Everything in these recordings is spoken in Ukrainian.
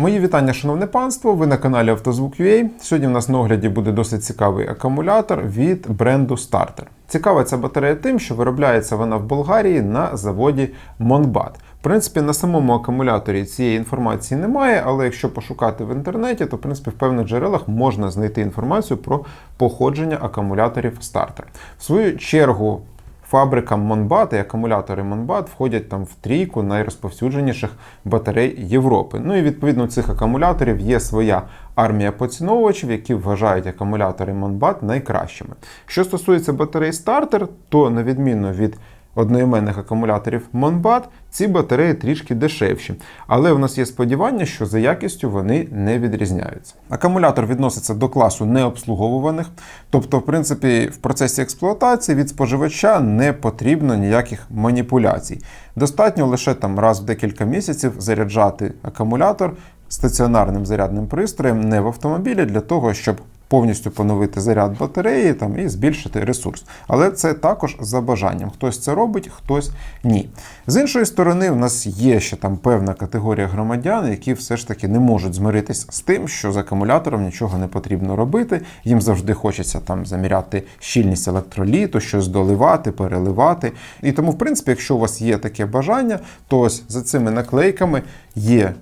Мої вітання, шановне панство. Ви на каналі Автозвук.ua. Сьогодні в нас на огляді буде досить цікавий акумулятор від бренду Starter. Цікава ця батарея тим, що виробляється вона в Болгарії на заводі Monbat. В принципі, на самому акумуляторі цієї інформації немає, але якщо пошукати в інтернеті, то в принципі в певних джерелах можна знайти інформацію про походження акумуляторів Starter. В свою чергу. Фабрикам Монбат і акумулятори Монбат входять там в трійку найрозповсюдженіших батарей Європи. Ну і відповідно цих акумуляторів є своя армія поціновувачів, які вважають акумулятори Монбат найкращими. Що стосується батарей стартер, то на відміну від одноіменних акумуляторів Monbat, ці батареї трішки дешевші, але в нас є сподівання, що за якістю вони не відрізняються. Акумулятор відноситься до класу необслуговуваних, тобто, в принципі, в процесі експлуатації від споживача не потрібно ніяких маніпуляцій. Достатньо лише там раз в декілька місяців заряджати акумулятор стаціонарним зарядним пристроєм не в автомобілі для того, щоб повністю поновити заряд батареї там, і збільшити ресурс. Але це також за бажанням. Хтось це робить, хтось ні. З іншої сторони, в нас є ще там певна категорія громадян, які все ж таки не можуть змиритись з тим, що з акумулятором нічого не потрібно робити. Їм завжди хочеться там заміряти щільність електроліту, щось доливати, переливати. І тому, в принципі, якщо у вас є таке бажання, то ось за цими наклейками є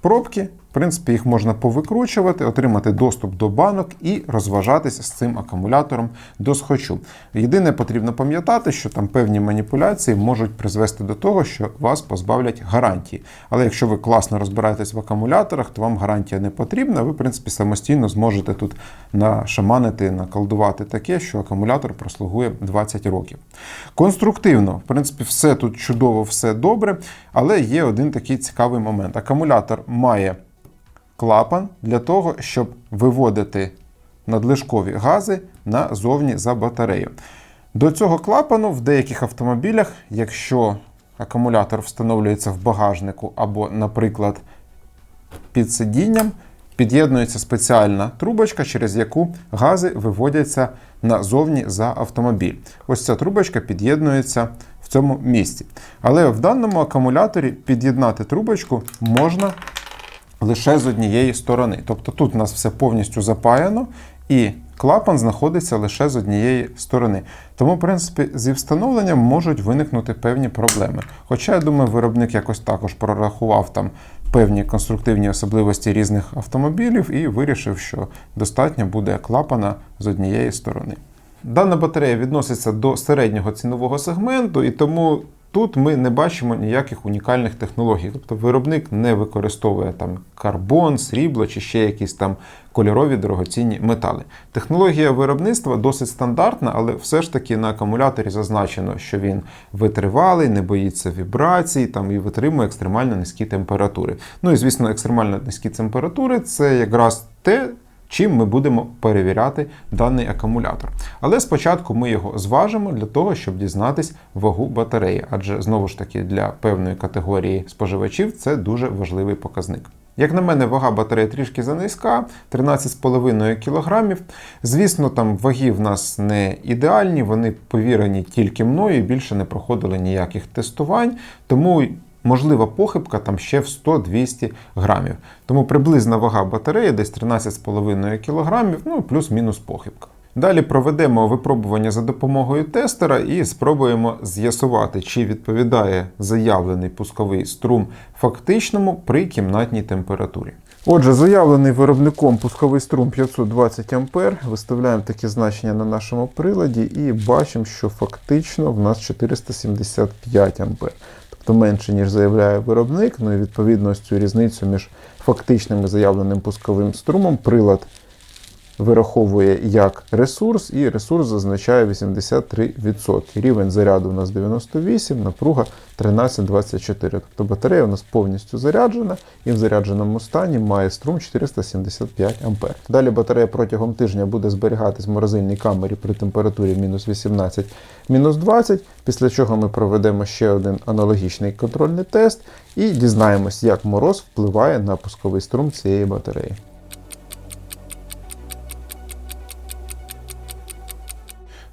пробки. В принципі, їх можна повикручувати, отримати доступ до банок і розважатися з цим акумулятором до схочу. Єдине, потрібно пам'ятати, що там певні маніпуляції можуть призвести до того, що вас позбавлять гарантії. Але якщо ви класно розбираєтесь в акумуляторах, то вам гарантія не потрібна. Ви, в принципі, самостійно зможете тут нашаманити, наколдувати таке, що акумулятор прослугує 20 років. Конструктивно, в принципі, все тут чудово, все добре, але є один такий цікавий момент. Акумулятор має клапан для того, щоб виводити надлишкові гази назовні за батарею. До цього клапану в деяких автомобілях, якщо акумулятор встановлюється в багажнику або, наприклад, під сидінням, під'єднується спеціальна трубочка, через яку гази виводяться назовні за автомобіль. Ось ця трубочка під'єднується в цьому місці. Але в даному акумуляторі під'єднати трубочку можна лише з однієї сторони. Тобто тут у нас все повністю запаяно, і клапан знаходиться лише з однієї сторони. Тому, в принципі, зі встановленням можуть виникнути певні проблеми. Хоча, я думаю, виробник якось також прорахував там певні конструктивні особливості різних автомобілів і вирішив, що достатньо буде клапана з однієї сторони. Дана батарея відноситься до середнього цінового сегменту, і тому Тут ми не бачимо ніяких унікальних технологій, тобто виробник не використовує там карбон, срібло чи ще якісь там кольорові дорогоцінні метали. Технологія виробництва досить стандартна, але все ж таки на акумуляторі зазначено, що він витривалий, не боїться вібрацій там і витримує екстремально низькі температури. Ну і звісно, екстремально низькі температури це якраз те чим ми будемо перевіряти даний акумулятор. Але спочатку ми його зважимо для того, щоб дізнатись вагу батареї, адже знову ж таки для певної категорії споживачів це дуже важливий показник. Як на мене, вага батареї трішки занизька, 13,5 кг. Звісно, там ваги в нас не ідеальні, вони повірені тільки мною більше не проходили ніяких тестувань. Тому можлива похибка там ще в 100-200 грамів. Тому приблизна вага батареї десь 13,5 кг, ну плюс-мінус похибка. Далі проведемо випробування за допомогою тестера і спробуємо з'ясувати, чи відповідає заявлений пусковий струм фактичному при кімнатній температурі. Отже, заявлений виробником пусковий струм 520 А. Виставляємо таке значення на нашому приладі і бачимо, що фактично в нас 475 А тобто менше, ніж заявляє виробник. Ну і відповідно цю різницю між фактичним і заявленим пусковим струмом прилад вираховує як ресурс, і ресурс зазначає 83%. Рівень заряду у нас 98, напруга 13,24. Тобто батарея у нас повністю заряджена і в зарядженому стані має струм 475 А. Далі батарея протягом тижня буде зберігатись в морозильній камері при температурі мінус 18, мінус 20, після чого ми проведемо ще один аналогічний контрольний тест і дізнаємось, як мороз впливає на пусковий струм цієї батареї.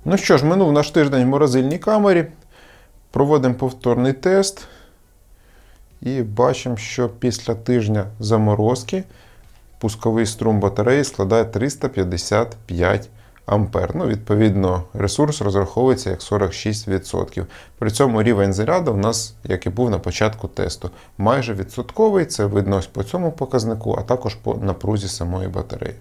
Ну що ж, минув наш тиждень в морозильній камері. Проводимо повторний тест. І бачимо, що після тижня заморозки пусковий струм батареї складає 355 ампер. Ну, відповідно, ресурс розраховується як 46%. При цьому рівень заряду в нас, як і був на початку тесту, майже відсотковий. Це видно ось по цьому показнику, а також по напрузі самої батареї.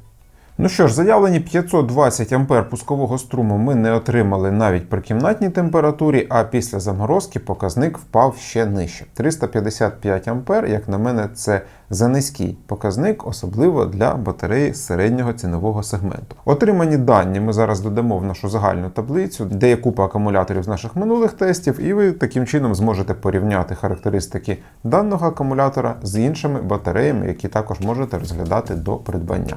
Ну що ж, заявлені 520 ампер пускового струму ми не отримали навіть при кімнатній температурі, а після заморозки показник впав ще нижче. 355 ампер, як на мене, це занизький показник, особливо для батареї середнього цінового сегменту. Отримані дані ми зараз додамо в нашу загальну таблицю, де є купа акумуляторів з наших минулих тестів, і ви таким чином зможете порівняти характеристики даного акумулятора з іншими батареями, які також можете розглядати до придбання.